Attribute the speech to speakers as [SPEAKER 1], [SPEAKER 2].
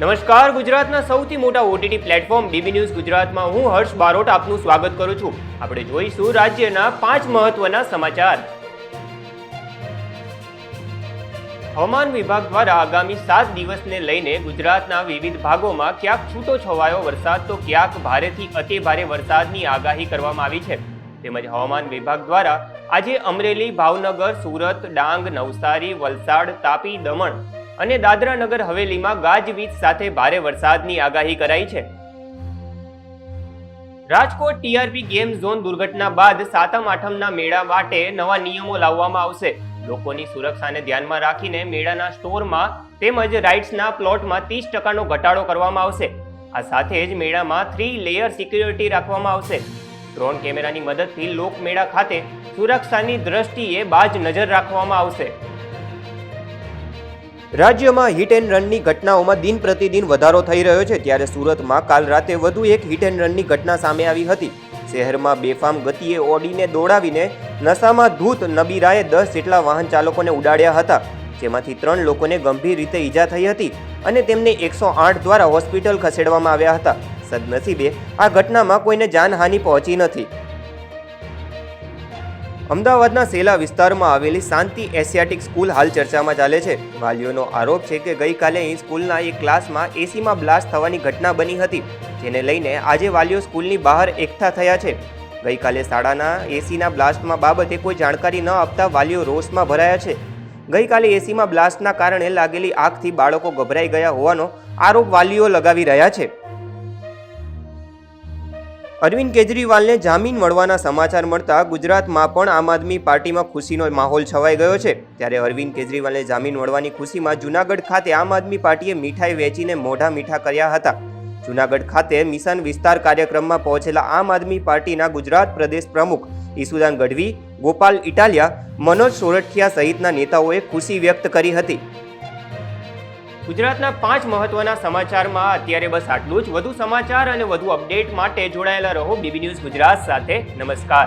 [SPEAKER 1] નમસ્કાર, ગુજરાતના સૌથી મોટા ઓટીટી પ્લેટફોર્મ ડીબી ન્યૂઝ ગુજરાતમાં હું હર્ષ બારોટ આપનું સ્વાગત કરું છું. આપણે જોઈશું રાજ્યના પાંચ મહત્વના સમાચાર. હવામાન વિભાગ દ્વારા આગામી સાત દિવસને લઈને ગુજરાતના વિવિધ ભાગોમાં ક્યાંક છૂટો છવાયો વરસાદ તો ક્યાંક ભારેથી અતિ ભારે વરસાદની આગાહી કરવામાં આવી છે. તેમજ હવામાન વિભાગ દ્વારા આજે અમરેલી, ભાવનગર, સુરત, ડાંગ, નવસારી, વલસાડ, તાપી, દમણ અને દાદરા નગર હવેલીમાં ગાજવીજ સાથે ભારે વરસાદની આગાહી કરાઈ છે. રાજકોટ ટીઆરપી ગેમ ઝોન દુર્ઘટના બાદ સાતમ આઠમના મેળા માટે નવા નિયમો લાવવામાં આવશે. લોકોની સુરક્ષાને ધ્યાનમાં રાખીને મેળાના સ્ટોરમાં તેમજ રાઇડ્સના પ્લોટમાં ત્રીસ ટકાનો ઘટાડો કરવામાં આવશે. આ સાથે જ મેળામાં થ્રી લેયર સિક્યોરિટી રાખવામાં આવશે. ડ્રોન કેમેરાની મદદથી લોકમેળા ખાતે સુરક્ષાની દ્રષ્ટિએ બાજ નજર રાખવામાં આવશે. રાજ્યમાં હિટ એન્ડ રનની ઘટનાઓમાં દિન પ્રતિદિન વધારો થઈ રહ્યો છે. ત્યારે સુરતમાં કાલ રાતે વધુ એક હિટ એન્ડ રનની ઘટના સામે આવી હતી. શહેરમાં બેફામ ગતિએ ઓડીને દોડાવીને નશામાં ધૂત નબીરાએ દસ જેટલા વાહન ચાલકોને ઉડાડ્યા હતા, જેમાંથી ત્રણ લોકોને ગંભીર રીતે ઈજા થઈ હતી અને તેમને એકસો આઠ દ્વારા હોસ્પિટલ ખસેડવામાં આવ્યા હતા. સદનસીબે આ ઘટનામાં કોઈને જાનહાનિ પહોંચી નથી. અમદાવાદના સેલા વિસ્તારમાં આવેલી શાંતિ એશિયાટિક સ્કૂલ હાલ ચર્ચામાં ચાલે છે. વાલીઓનો આરોપ છે કે ગઈકાલે અહીં સ્કૂલના એક ક્લાસમાં એસીમાં બ્લાસ્ટ થવાની ઘટના બની હતી, જેને લઈને આજે વાલીઓ સ્કૂલની બહાર એકઠા થયા છે. ગઈકાલે શાળાના એસીના બ્લાસ્ટમાં બાબતે કોઈ જાણકારી ન આપતા વાલીઓ રોષમાં ભરાયા છે. ગઈકાલે એસીમાં બ્લાસ્ટના કારણે લાગેલી આગથી બાળકો ગભરાઈ ગયા હોવાનો આરોપ વાલીઓ લગાવી રહ્યા છે. અરવિંદ કેજરીવાલને જામીન મળવાના સમાચાર મળતા ગુજરાતમાં પણ આમ આદમી પાર્ટીમાં ખુશીનો માહોલ છવાઈ ગયો છે. ત્યારે અરવિંદ કેજરીવાલને જામીન મળવાની ખુશીમાં જૂનાગઢ ખાતે આમ આદમી પાર્ટીએ મીઠાઈ વેચીને મોઢા મીઠા કર્યા હતા. જૂનાગઢ ખાતે મિશન વિસ્તાર કાર્યક્રમમાં પહોંચેલા આમ આદમી પાર્ટીના ગુજરાત પ્રદેશ પ્રમુખ ઈસુદાન ગઢવી, ગોપાલ ઇટાલિયા, મનોજ સોરઠિયા સહિતના નેતાઓએ ખુશી વ્યક્ત કરી હતી. ગુજરાતના પાંચ મહત્વના સમાચારમાં અત્યારે બસ આટલું જ. વધુ સમાચાર અને વધુ અપડેટ માટે જોડાયેલા રહો. બીબી ન્યૂઝ ગુજરાત સાથે. નમસ્કાર.